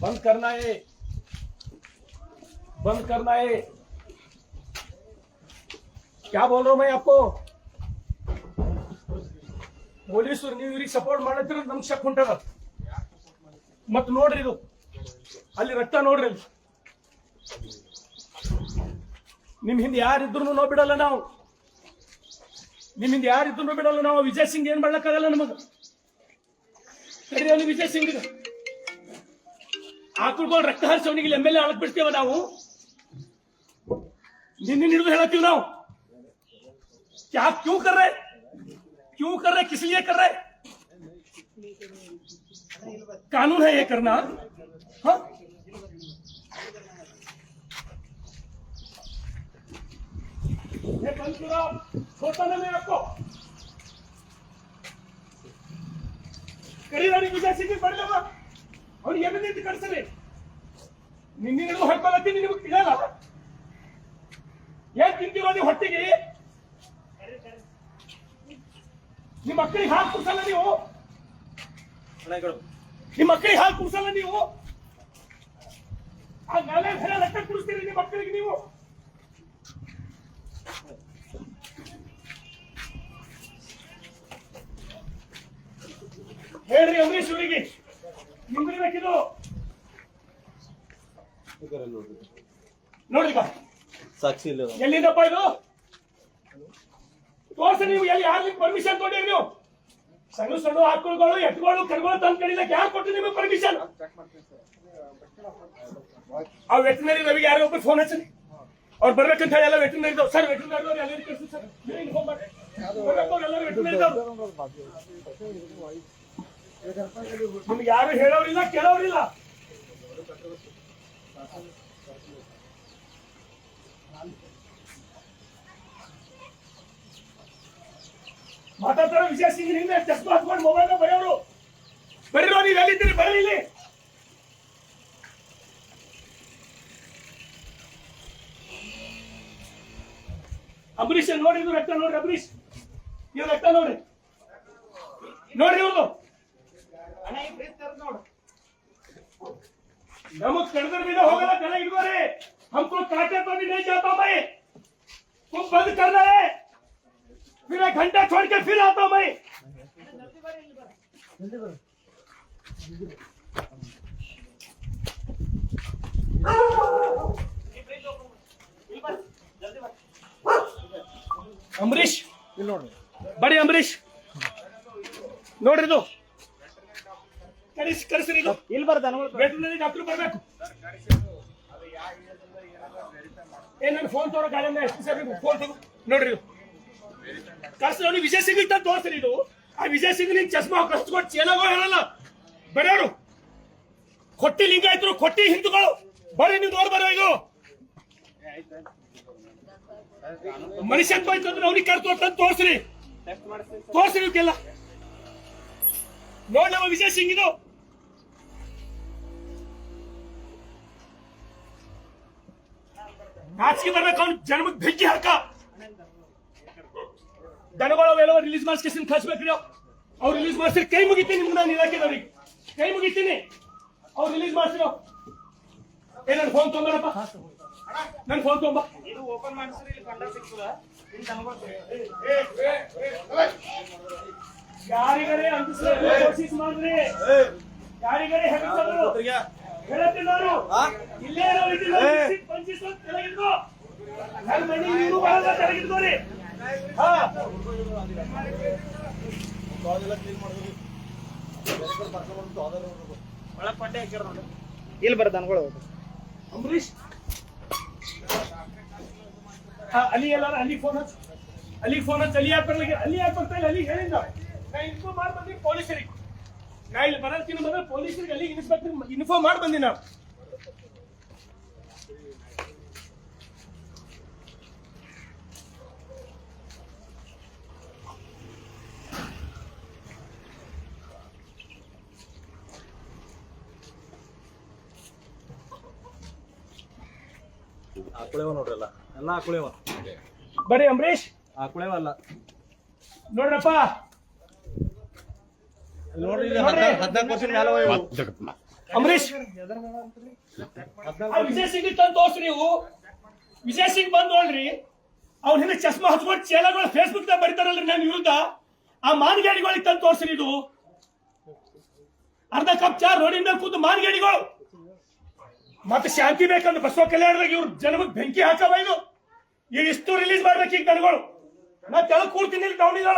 बंद करना है बंद करना है क्या बोल रहा हूं मैं आपको ಪೊಲೀಸರು ನೀವು ಇವ್ರಿಗೆ ಸಪೋರ್ಟ್ ಮಾಡಿದ್ರೆ ನಮ್ಗೆ ಶಕ್ ಹೊಂಟದ ಮತ್ ನೋಡ್ರಿ ಇದು ಅಲ್ಲಿ ರಕ್ತ ನೋಡ್ರಿ ಅಲ್ಲಿ ನಿಮ್ ಹಿಂದೆ ಯಾರಿದ್ರು ನಾವು ಬಿಡಲ್ಲ ನಾವು ನಿಮ್ ಹಿಂದೆ ಯಾರಿದ್ರು ಬಿಡಲ್ಲ ನಾವು ವಿಜಯ್ ಸಿಂಗ್ ಏನ್ ಮಾಡ್ಲಕ್ಕಾಗಲ್ಲ ನಮಗ ಸರಿ ಅಲ್ಲಿ ವಿಜಯ್ ಸಿಂಗ್ ಆಕಳ್ಕೊಂಡು ರಕ್ತ ಹರಿಸೋನಿಗೆ ಎಮ್ ಎಲ್ ಎ ಆಳಕ್ ಬಿಡ್ತೇವ ನಾವು ನಿನ್ನೆ ಹಿಡಿದು ಹೇಳತ್ತೀವಿ ನಾವು क्या क्यों कर रहे क्यों कर रहे किस लिए कर रहे कानून है ये करना हाँ ये बंद करो छोटा ना मैं आपको ಕರೀದಾರಿ ವಿಜಯ ಸಿಂಗ್ ಬರಲವ ಅವ್ರು ಎಲ್ಲಿಂದ ಕಳ್ಸಲಿ ನಿನ್ನ ನೀವು ಹೊಡ್ಕೊಳತ್ತೀನಿ, ನಿಮಗೆ ತಿಳಿಯಲ್ಲ ಏನ್ ತಿಂತೀರೋ ನೀವು ಹೊಟ್ಟಿಗೆ? ನಿಮ್ಮ ಮಕ್ಕಳಿಗೆ ಹಾಲು ಕುಡ್ಸಲ್ಲ ನೀವು? ನಿಮ್ಮ ಮಕ್ಕಳಿಗೆ ಹಾಲು ಕುಡ್ಸಲ್ಲ ನೀವು? ಆ ನಾಳೆ ಸಲ ರಕ್ತ ಕುಡಿಸ್ತೀರಿ ನಿಮ್ಮ ಮಕ್ಕಳಿಗೆ ನೀವು? ಹೇಳ್ರಿ ಅಂದ್ರೆ ಅವರಿಗೆ. ನಿಂದಿರ್ಬೇಕಿದು ನೋಡಿ ಸಾಕ್ಷಿ ಇಲ್ಲ. ಎಲ್ಲಿಂದಪ್ಪ ಇದು? ತೋರ್ಸ ನೀವು ಎಲ್ಲಿ ಯಾರು ಪರ್ಮಿಷನ್ ತೊಗೊಂಡಿರಿ ನೀವು? ಸಣ್ಣ ಸಣ್ಣ ಆಕಳುಗಳು ಎತ್ತುಗಳು ಕರುಗಳು ತಂದ್ ಕಡಿಲಕ್ಕೆ ಯಾರು ಕೊಟ್ಟು ನಿಮಗೆ ಪರ್ಮಿಷನ್ ಆ ವೆಟನರಿ ರವಿಗೆ ಯಾರೋ ಒಬ್ಬರು ಫೋನ್ ಹಚ್ಚಿ ಅವ್ರು ಬರ್ಬೇಕಂತ ಹೇಳಿ ಎಲ್ಲ ವೆಟನರಿ ಸರ್ ವೆಟನರಿ ಅವ್ರು ಎಲ್ಲರೂ ಕಳಿಸಿ ಸರ್ ಇನ್ಫಾರ್ಮ್ ಮಾಡಿ ಎಲ್ಲರೂ ವೆಟನರಿ ನಿಮ್ಗೆ ಯಾರು ಹೇಳೋರಿಲ್ಲ, ಕೇಳೋರಿಲ್ಲ. ಮಾತಾಡ್ತಾರ ವಿಜಯ ಸಿಂಗ್ ಹಿಂದೆ ಚಸ್ಮಾ ಹಾಕೊಂಡು ಮೊಬೈಲ್ ಬರೆಯೋರು. ಬರೀರೋ ನೀವು ಎಲ್ಲಿದ್ದೀರಿ? ಬರೀಲಿ ಅಂಬರೀಷ್ ನೋಡಿ ಇದು ರಕ್ತ ನೋಡ್ರಿ ಅಂಬರೀಷ್? ಇವ್ರ ರಕ್ತ ನೋಡ್ರಿ. ನೋಡ್ರಿ ಇವ್ರದು ನಮಗ್ ಕಡ್ದ್ರ మీద ಹೋಗಲ್ಲ ಕಲ ಹಿಡ್ಕೋರಿ हमको कांटे पर भी नहीं जाता मैं तुम बंद करना है फिर एक घंटा छोड़ के फिर आता हूं मैं ಅಂಬರೀಶ್ ಬಡಿ ಅಂಬರೀಶ್ ನೋಡ್ರಿ ಇದು ಕರೆಸಿ ಇಲ್ಲಿ ಬರ್ದ ಡಾಕ್ಟರ್ ಬರಬೇಕು. ಏ ನನ್ನ ಫೋನ್ ತೋರೋ ಗಾಡಿಯಿಂದ ಎಷ್ಟು ಸರ್ ಫೋನ್ ತಗೋ. ನೋಡ್ರಿ ಕರ್ಸಿ ವಿಜಯ್ ಸಿಂಗ್ ಅಂತ ತೋರಿಸ್ರಿ ಇದು ಆ ವಿಜಯ್ ಸಿಂಗ್ ನಿನ್ ಚಸ್ಮಾ ಕಸ್ಕೊಟ್ಟು ಚೇಲಾಗೋ ಹೇಳಲ್ಲ. ಬರೆಯೋರು. ಕೊಟ್ಟಿ ಲಿಂಗಾಯತರು ಕೊಟ್ಟಿ ಹಿಂದೂಗಳು. ಬರ್ರಿ ನೀವು ನೋಡ್ ಬರೋ ಇದು. ಮನುಷ್ಯತ್ವ ಇತ್ತಂದ್ರೆ ಅವ್ನಿಗೆ ಕರ್ತು ಅಂತ ತೋರ್ಸ್ರಿ ತೋರ್ಸ್ರಿ ಇವಕ್ಕೆಲ್ಲ ನೋಡ್ ನಮ್ಮ ವಿಜಯ್ ಸಿಂಗ್ ಇದು. ನಾಚಿಕೆ ಬರ್ಬೇಕು ಅವ್ನು ಜನ್ಮಕ್ಕೆ ಬೆಂಕಿ ಹಾಕ ದನಗಳ ಅವೆಲ್ಲ ರಿಲೀಸ್ ಮಾಡಿಸ್ಕೇಸಿನ ಕಳ್ಸ್ಬೇಕ್ರಿ ಅವ್ರು ರಿಲೀಸ್ ಮಾಡಿಸ್ರಿ ಕೈ ಮುಗಿತೀನಿ ನಿಮ್ಗೆ ನಾನು ಇಲಾಖೆದವ್ರಿಗೆ ಕೈ ಮುಗಿತೀನಿ ಅವ್ರು ರಿಲೀಸ್ ಮಾಡಿಸ್ರಿ ಏ ನನ್ನ ಫೋನ್ ತೊಗೊಂಬರಪ್ಪ ನನ್ನ ಫೋನ್ ತೊಗೊಂಬ ಇದು ಓಪನ್ ಇಲ್ಲಿ ಯಾರಿಗಾರೆ ಕೋಶಿಸ್ ಮಾಡ್ರಿ ಯಾರಿಗರೇ ನಾನು ಇಲ್ಲೇ ಬರ ದನಗಳು ಅಂಬರೀಶ್ ಹಾ, ಅಲ್ಲಿ ಎಲ್ಲಾರ ಅಲ್ಲಿ ಫೋನ್ ಹಚ್ಚ. ಅಲ್ಲಿ ಫೋನ್ ಹಚ್ಚ ಅಲ್ಲಿ ಯಾಕೆ ಬರ್ಲಿಕ್ಕೆ ಅಲ್ಲಿ ಯಾಕೆ ಬರ್ತಾ ಇಲ್ಲ ಅಲ್ಲಿ ಹೇಳಿದ್ದ. ನಾ ಇನ್ಫೋ ಮಾಡಿ ಬಂದಿ ಪೊಲೀಸರಿಗೆ ನಾ ಇಲ್ಲಿ ಬರೋದಕ್ಕಿಂತ ಮೊದಲು ಪೊಲೀಸರಿಗೆ ಅಲ್ಲಿ ಇನ್ಸ್ಪೆಕ್ಟರ್ ಇನ್ಫಾರ್ಮ್ ಮಾಡಿ ಬಂದಿ ನಾವು ಆಕುಳೇವ ನೋಡ್ರಲ್ಲ ಎಲ್ಲ ಆಕುಳೇವ ಬರ್ರಿ ಅಂಬರೀಶ್ ಆ ಅಲ್ಲ. ನೋಡ್ರಪ್ಪ ಇಲ್ಲಿ ನೋಡ್ರಿ ಇಲ್ಲಿ ಹದ್ನಾಲ್ಕು ಹದ್ನಾಲ್ಕು ವರ್ಷದ ಮ್ಯಾಲ ಅವ ಇವು. ಅಂಬರೀಶ್ ಆ ವಿಜಯ್ ಸಿಂಗ್ ತಂದು ತೋರ್ಸ್ರಿ ನೀವು ವಿಜಯ್ ಸಿಂಗ್ ಬಂದ್ ನೋಡ್ರಿ. ಅವ್ರ ಹಿಂದೆ ಚಸ್ಮಾ ಹಚ್ಕೊಂಡು ಚೇಲಗಳು ಫೇಸ್ಬುಕ್ ದಾಗ ಬರೀತಾರಲ್ರಿ ನನ್ನ ವಿರುದ್ಧ ಆ ಮಾನ್ಗೇಡಿಗಳಿಗೆ ತಂದು ತೋರ್ಸ್ರಿ ಇದು. ಅರ್ಧ ಕಪ್ ಚಾ ರೋಡಿಂದ ಕೂತು ಮಾನ್ಗೇಡಿಗಳು. ಮತ್ತೆ ಶಾಂತಿ ಬೇಕಂದ್ರೆ ಬಸವ ಕಲ್ಯಾಣದಾಗ ಇವ್ರು ಜನಮಗೆ ಬೆಂಕಿ ಹಾಕವ ಇದು. ಈಗ ಇಷ್ಟು ರಿಲೀಸ್ ಮಾಡ್ಬೇಕು ಈಗ ನನಗಳು. ನಾ ತೆಳಗ್ ಕೂಡ್ತೀನಿ ಇಲ್ಲಿ ಟೌನಿಗೆ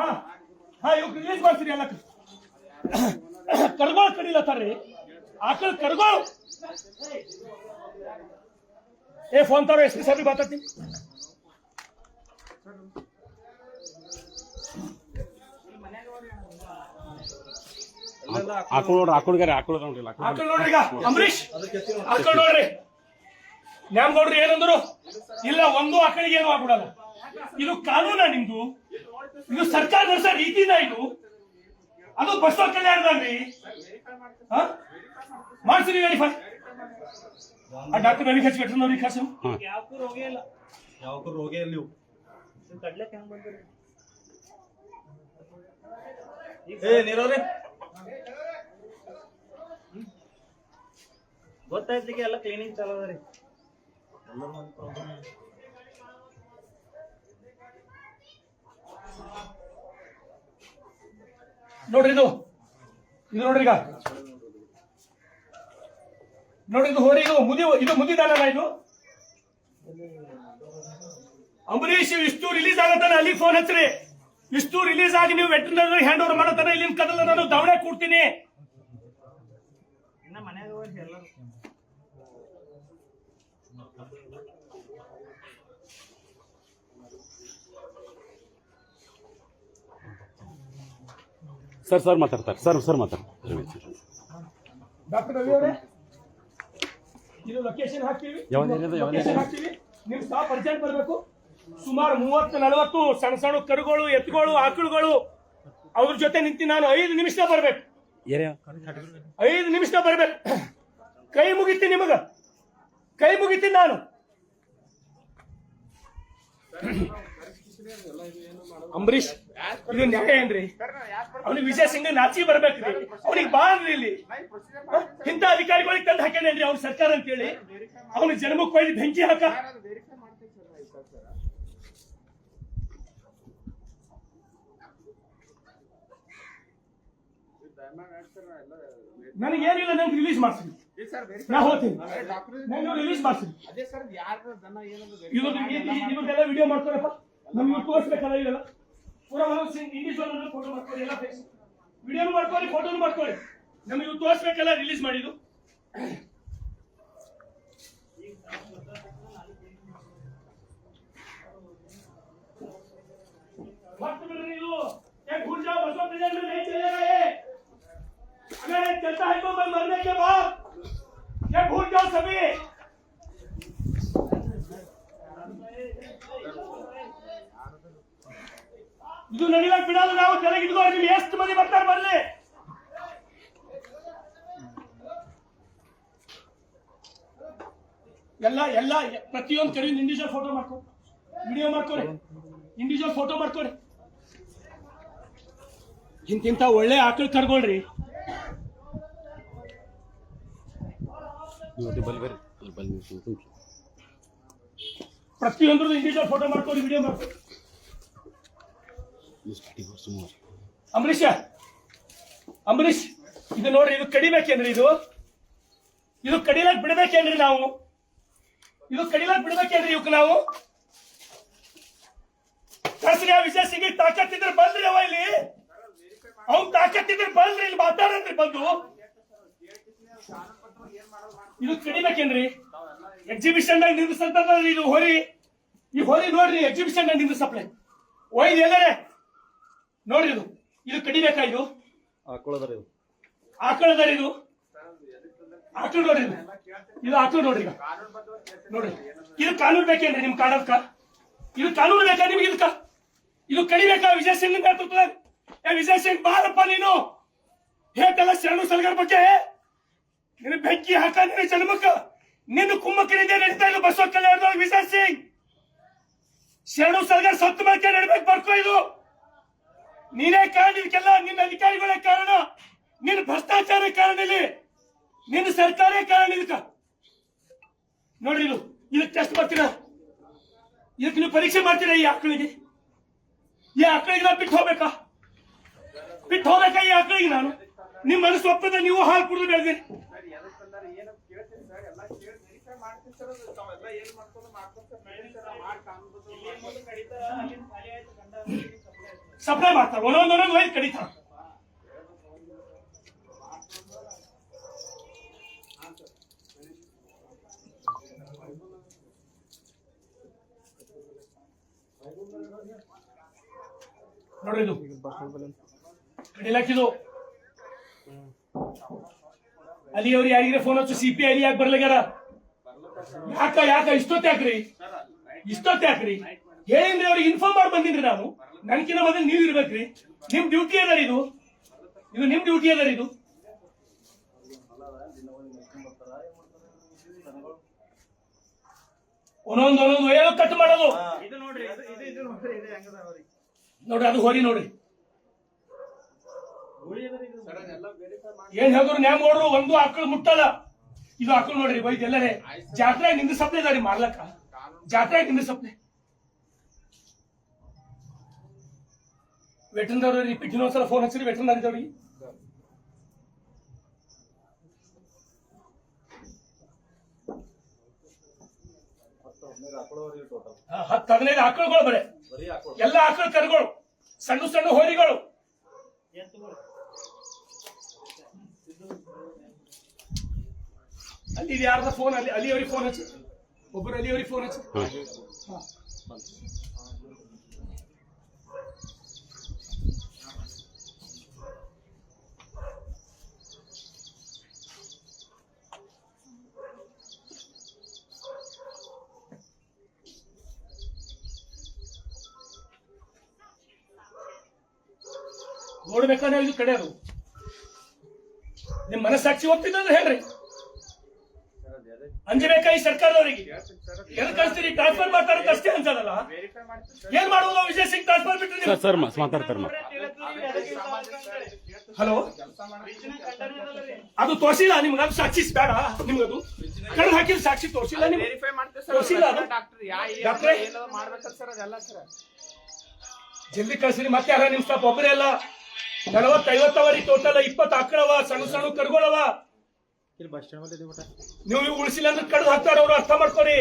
ಹಾ. ಹಾ ಇವಾಗ ರಿಲೀಸ್ ಮಾಡ್ತೀರಿ ಎಲ್ಲ. ಕರ್ಗೋಳ್ ಕಡಿಲತ್ತಾರ್ರಿ ಆಕಳ ಕರ್ಗೋಳ್. ಏ ಫೋನ್ ತರೋ ಎಸ್ ಪಿ ಸಾಹೇಬ್ರಿಗೆ ಮಾತಾಡ್ತೀನಿ. ಆಕಳ ನೋಡ್ರಿ ಆಕಳಗಾರ ಆಕಳ ನೋಡ್ರಿ ಆಕಳು ನೋಡ್ರಿ ಈಗ ಅಂಬರೀಶ್ ಆಕಳ ನೋಡ್ರಿ. ನ್ಯಾಮಗೌಡ್ರು ಏನಂದ್ರು ಇಲ್ಲ ಒಂದು ಆಕಳಿಗೆ ಏನು ಆಗ್ಬಿಡಲ್ಲ. ಇದು ಕಾನೂನ ನಿಮ್ದು? ಇದು ಸರ್ಕಾರ ನಡೆಸೋ ರೀತಿನ ಇದು ಅದು ಬಸವ ಕಲ್ಯಾಣದಲ್ಲಿ. ಮಾಡ್ಸಿರಿ ವೆರಿಫೈ ಆ ಡಾಕ್ಟರ್ ವೆರಿಫೈ ವೆಟರ್ನರಿ ಖರ್ಚು. ಯಾವಕ್ಕೂ ರೋಗ ಇಲ್ಲ ಯಾವಕ್ಕೂ ರೋಗ ಇಲ್ಲ ನೀವು. ಇದು ಕಡ್ಲೆಕ್ ಹೆಂಗ್ ಬಂದ್ರಿ ಏ ನೀರವ್ರಿ ಗೊತ್ತಾಯ್ತಿಗೆ ಎಲ್ಲ ಕ್ಲೀನಿಂಗ್ ಚಾಲೋ ಅದ ರೀ. ನೋಡ್ರಿ ಇದು. ಇದು ನೋಡ್ರಿ ಈಗ. ನೋಡ್ರಿ ಇದು ಹೋರಿ, ಇದು ಮುದಿ, ಇದು ಮುದಿದಾನಲ್ಲ ಇದು? ಅಂಬರೀಷ್ ಇಷ್ಟು ರಿಲೀಸ್ ಆಗತ್ತಾನೆ ಅಲ್ಲಿ ಫೋನ್ ಹಚ್ಚ್ರಿ ಇಷ್ಟು ರಿಲೀಸ್ ಆಗಿ ನೀವು ವೆಟರ್ನರಿ ಹ್ಯಾಂಡ್ ಓವರ್ ಮಾಡತ್ತಾನೆ ಇಲ್ಲಿ ಕದಲ್ಲ ನಾನು ದವಡೆ ಕೊಡ್ತೀನಿ. ಸರ್ ಸರ್ ಮಾತಾಡ್ತಾರೆ. ಸರ್ ಸರ್ ಮಾತಾಡ್ತಾರೆ. ಡಾಕ್ಟರ್ ರವಿ ಅವರೇ ಇದು ಲೊಕೇಶನ್ ಹಾಕ್ತೀವಿ. ಯಾವ ಏರಿಯಾದ ಯಾವ ಲೊಕೇಶನ್ ಹಾಕ್ತೀವಿ. ನಿಮ್ ಸ್ಟಾಪ್ ಅರ್ಜೆಂಟ್ ಬರಬೇಕು ಸುಮಾರು ಮೂವತ್ತು ನಲವತ್ತು ಸಣ್ಣ ಸಣ್ಣ ಕರುಗಳು ಎತ್ತುಗಳು ಆಕಳುಗಳು ಅವ್ರ ಜೊತೆ ನಿಂತು ನಾನು ಐದು ನಿಮಿಷ ಬರ್ಬೇಕು. ಏರಿಯಾ? ಐದು ನಿಮಿಷ ಬರ್ಬೇಕು. ಕೈ ಮುಗಿತೀನಿ ನಿಮಗ. ಕೈ ಮುಗಿತೀನಿ ನಾನು. ಅಂಬರೀಶ್ ಇದು ನ್ಯಾಯ ಏನ್ರಿ? ಅವ್ನಿಗೆ ವಿಜಯ್ ಸಿಂಗ್ ನಾಚಿ ಬರ್ಬೇಕ್ರಿ ಅವ್ನಿಗೆ ಬಾಳ್ರಿ ಇಲ್ಲಿ? ಇಂಥ ಅಧಿಕಾರಿಗಳಿಗೆ ತಂದು ಹಾಕ್ಯಾನೇನ್ರಿ ಅವ್ನ ಸರ್ಕಾರ ಅಂತೇಳಿ. ಅವನ ಜನ್ಮಕ್ಕೆ ಒಯ್ದು ಬೆಂಕಿ ಹಾಕ. ನನಗೇನಿಲ್ಲ ನಂಗೆ ರಿಲೀಸ್ ಮಾಡ್ಸಿ. ನಾ ಹೋಗ್ತೀನಿ. ನಂಗೆ ರಿಲೀಸ್ ಮಾಡ್ಸಿ. ಇವ್ರದ್ದೆಲ್ಲ ವಿಡಿಯೋ ಮಾಡ್ತಾರಪ್ಪ. ನಮ್ಗೆ ತೋರಿಸ್ಬೇಕಲ್ಲ ಇದೆಲ್ಲ ಪೂರ ಒಂದು ಇಂಡಿವಿಜುವಲ್ ಫೋಟೋ ಮಾಡ್ಕೊಳ್ಳಿ ಎಲ್ಲ ಫೇಸ್ ವಿಡಿಯೋನು ಮಾಡ್ಕೊಳ್ಳಿ ಫೋಟೋನು ಮಾಡ್ಕೊಳ್ಳಿ ನಮ್ಗೆ ಇವ್ ತೋರಿಸ್ಬೇಕಲ್ಲ ರಿಲೀಸ್ ಮಾಡಿದ್ದು मत मिल रही हो ये भूल जाओ बसों प्रेजेंट में नहीं चलेगा ये अगर ये चलता है तो मैं मरने के बाद ये भूल जाओ सभी ಇದು ನಡಿಲಕ್ ಬಿಡಲ್ಲ ನಾವು ಕೆಳಗೆ ಇಟ್ಕೋ ನೀವು ಎಷ್ಟು ಮಂದಿ ಬರ್ತಾರೆ ಬರ್ಲಿ. ಎಲ್ಲ ಎಲ್ಲ ಪ್ರತಿಯೊಂದು ಕಡೆ ಇಂಡಿವಿಜುವಲ್ ಫೋಟೋ ಮಾಡ್ಕೊ. ವಿಡಿಯೋ ಮಾಡ್ಕೊರಿ. ಇಂಡಿವಿಜುವಲ್ ಫೋಟೋ ಮಾಡ್ಕೊರಿ. ಇಂತಿಂತ ಒಳ್ಳೆ ಆಕಳು ಕರ್ಕೊಳ್ರಿ ಪ್ರತಿಯೊಂದ್ರದ್ದು ಇಂಡಿವಿಜುವಲ್ ಫೋಟೋ ಮಾಡ್ಕೊರಿ ವಿಡಿಯೋ ಮಾಡ್ಕೊರಿ. ಸುಮಾರು ಅಂಬರೀಷ, ಅಂಬರೀಷ್, ಇದು ನೋಡ್ರಿ, ಇದು ಕಡಿಬೇಕೇನ್ರಿ ಇದು? ಇದು ಕಡಿಲಾಕ್ ಬಿಡಬೇಕೇನ್ರಿ ನಾವು? ಇದು ಕಡಿಲಾಕ್ ಬಿಡ್ಬೇಕೇನ್ರಿ ಇವಕ್ಕೆ ನಾವು? ಕಳ್ಸ್ರಿ ಆ ವಿಜಯ್ ಸಿಂಗ್ ತಾಕತ್ತಿದ್ರೆ ಬಂದ್ರಿ ಅವ ಇಲ್ಲಿ. ಅವ್ನ್ ತಾಕತ್ತಿದ್ರೆ ಬಂದ್ರಿ, ಇಲ್ಲಿ ಮಾತಾಡನ್ರಿ ಬಂದು. ಇದು ಕಡಿಬೇಕೇನ್ರಿ? ಎಕ್ಸಿಬಿಷನ್ ನಾಗ ನಿಂದಿಸಂತ ಇದು ಹೊರಿ. ಈ ಹೊರಿ ನೋಡ್ರಿ ಎಕ್ಸಿಬಿಷನ್ ನಾಗ ಸಪ್ಲೈ ಒಯ್ದು ಎಲ್ಲರೇ ನೋಡ್ರಿ ಇದು. ಇದು ಕಡಿಬೇಕಾ ಇದು? ಹಾಕೊಳ್ಳೋದ್ರಿ ಇದು. ಇದು? ಆಕಳ ನೋಡ್ರಿ ಇದು. ಇದು ಆಕಳು ನೋಡ್ರಿ ನೋಡ್ರಿ. ಇದು ಕಾನೂನು ಬೇಕೇನ್ರಿ ನಿಮ್ ಕಾಡದ್ಕ ಇದು ಕಾನೂನು ಬೇಕಾ ನಿಮ್ಗೆ ಇದಕ್ಕ? ಇದು ಕಡಿಬೇಕಾ ವಿಜಯ್ ಸಿಂಗ್ ನೇತೃತ್ವದಾಗ ಏ ವಿಜಯ್ ಸಿಂಗ್ ಬಾರಪ್ಪ ನೀನು. ಹೇಳ್ತಲ್ಲ ಶರಣು ಸಲಗರ ಬಗ್ಗೆ. ನಿನ್ನ ಬೆಂಕಿ ಹಾಕ ನಿನ್ನ ಜನ್ಮಕ್ಕ. ನಿನ್ನ ಕುಮ್ಮಕ್ಕನಿಂದ ನಡೀತಾ ಇಲ್ಲ ಬಸವ ಕಲ್ಯಾಣದೊಳಗೆ ವಿಜಯ್ ಸಿಂಗ್. ಶರಣು ಸಲಗರ್ ಸತ್ತು ಮೇಲೆ ನಡ್ಬೇಕು ಬರ್ಕೋ ಇದು. ನೀನೇ ಕಾರಣ, ಇದಕ್ಕೆಲ್ಲ ನಿನ್ನ ಅಧಿಕಾರಿಗಳೇ ಕಾರಣ. ನಿನ್ನ ಭ್ರಷ್ಟಾಚಾರ ಕಾರಣ ಇಲ್ಲಿ. ನಿನ್ನ ಸರ್ಕಾರ ಕಾರಣ ಇದಕ್ಕ. ನೋಡ್ರಿ ಇದು. ಇದಕ್ಕೆ ಟೆಸ್ಟ್ ಮಾಡ್ತೀರಾ? ಇದಕ್ಕೆ ನೀವು ಪರೀಕ್ಷೆ ಮಾಡ್ತೀರಾ ಈ ಆಕಳಿಗೆ? ಈ ಆಕಳಿಗೆ ನಾ ಬಿಟ್ಟು ಹೋಗ್ಬೇಕಾ? ಬಿಟ್ಟು ಹೋಗ್ಬೇಕಾ ಈ ಆಕಳಿಗೆ ನಾನು? ನಿಮ್ಮ ಮನಸ್ಸು ಒಪ್ಪದ ನೀವು ಹಾಲು ಕುಡಿದು ಬೆಳೆದಿರಿ. ಸಪ್ಲೈ ಮಾಡ್ತಾರೆ. ಒಂದೊಂದೊಂದೊಂದು ವೈರ್ ಕಡಿತಾರ. ನೋಡ್ರಿ ಇದು. ಕಡಿಲಾಕಿದು ಅಲ್ಲಿ ಅವ್ರು ಯಾರಿಗ್ರೆ ಫೋನ್ ಹಚ್ಚು ಸಿ ಪಿ ಐ ಯಾಕೆ ಬರ್ಲಾಗ್ಯಾರ ಯಾಕ ಯಾಕ? ಇಷ್ಟೊತ್ತು ಯಾಕ್ರಿ? ಇಷ್ಟೊತ್ತು ಯಾಕ್ರಿ? ಹೇಳಿನ್ರಿ ಅವ್ರಿಗೆ ಇನ್ಫಾರ್ಮ್ ಮಾಡಿ ಬಂದಿನ್ರಿ ನಾನು ನನ್ಕಿನ ಮೊದಲು ನೀವು ಇರ್ಬೇಕ್ರಿ. ನಿಮ್ ಡ್ಯೂಟಿ ಅದ ಇದು. ಇದು ನಿಮ್ ಡ್ಯೂಟಿ ಅದ ಇದು. ಒಂದೊಂದು ಒಂದೊಂದು ಒಯ್ಯೋ ಕಟ್ ಮಾಡೋದು. ಇದು ನೋಡ್ರಿ ಅದು ಹೋರಿ ನೋಡ್ರಿ. ಅದ್ರಿ ಏನ್ ಹೇಳಿದ್ರು ನ್ಯಾಮ್ ನೋಡ್ರು ಒಂದು ಆಕಳು ಮುಟ್ಟಲ್ಲ. ಇದು ಆಕಳು ನೋಡ್ರಿ ಬೈದ್ ಎಲ್ಲರೇ. ಜಾತ್ರೆ ನಿಂದ ಸಪ್ಲೆ ಇದಾರಿ ಮಾರ್ಲಕ್ಕ. ಜಾತ್ರೆ ನಿಂದ ಸಪ್ಲೆ ವೆಟರ್ನದವ್ರು ರಿಪೀಟ್ ಇನ್ನೊಂದ್ಸಲ ಫೋನ್ ಹಚ್ಚಿರಿ ವೆಟರ್ನರಿ ದವ್ರಿಗೆ ಹತ್ತು ಹದಿನೈದು ಆಕಳುಗಳು ಬರೆ. ಎಲ್ಲ ಆಕಳು ಕರುಗಳು ಸಣ್ಣ ಸಣ್ಣ ಹೋರಿಗಳು. ಅಲ್ಲಿ ಯಾರ್ದ ಫೋನ್ ಅಲ್ಲಿ ಅಲ್ಲಿ ಅವ್ರಿಗೆ ಫೋನ್ ಹಚ್ಚಿ. ಒಬ್ಬರು ಅಲ್ಲಿ ಅವ್ರಿಗೆ ಫೋನ್ ಹಚ್ಚಿ ನೋಡ್ಬೇಕಾದ್ರೆ ಇದು ಕಡೆ ಅದು ನಿಮ್ ಮನಸ್ಸಾಕ್ಷಿ ಒಪ್ಪಿದ್ರೆ ಹೇಳ್ರಿ. ಅಂಜಬೇಕಾ ಈ ಸರ್ಕಾರದವರಿಗೆ? ಎಲ್ಲಿ ಕಳಿಸ್ತೀರಿ? ಟ್ರಾನ್ಸ್ಫರ್ ಮಾಡ್ತಾರ ಅಷ್ಟೇ ಅನ್ಸದಲ್ಲ? ಏನ್ ಮಾಡುವುದು? ವಿಜಯ್ ಸಿಂಗ್ ಟ್ರಾನ್ಸ್ಫರ್ ಬಿಟ್ರೆ ಸರ್ ಸರ್ ಮ- ಮಾತಾಡ್ತಾರೆ ಮಾ ಹಲೋ? ಅದು ತೋರಿಸಿಲ್ಲ ನಿಮ್ಗೆ ಅದು ಸಾಕ್ಷಿ ಬೇಡ ನಿಮ್ಗದು ಕಳೆದ ಹಾಕಿದ ಸಾಕ್ಷಿ ತೋರಿಸಿಲ್ಲ ನಿಮ್ಗೆ ತೋರ್ಸಿಲ್ಲ ಸರ್ ಅದು? ಡಾಕ್ಟರ್ ಯಾ ಡಾಕ್ಟ್ರೇ? ಏನೋ ಮಾಡ್ಬೇಕಲ್ಲ ಸರ್ ಅದೆಲ್ಲ ಸರ್. ಜಲ್ದಿ ಕಳ್ಸಿರಿ ಮತ್ತೆ ಯಾರ ನಿಮ್ ಸ್ಟಾಪ್ ಒಬ್ಬರೇ ಅಲ್ಲ. ನಲವತ್ತು ಐವತ್ತವರಿ ಟೋಟಲ್ ಇಪ್ಪತ್ತು ಆಕಳವ ಸಣ್ಣ ಸಣ್ಣ ಕರ್ಗೊಳವ. ಇಲ್ಲಿ ಬಸ್ ಸ್ಟ್ಯಾಂಡ್ ಮೇಲೆ ಇದೆ ನೀವು ಉಳಿಸಿಲ್ಲ ಅಂದ್ರೆ ಕಡ್ದು ಹಾಕ್ತಾರ ಅವ್ರು ಅರ್ಥ ಮಾಡ್ಕೊರಿ.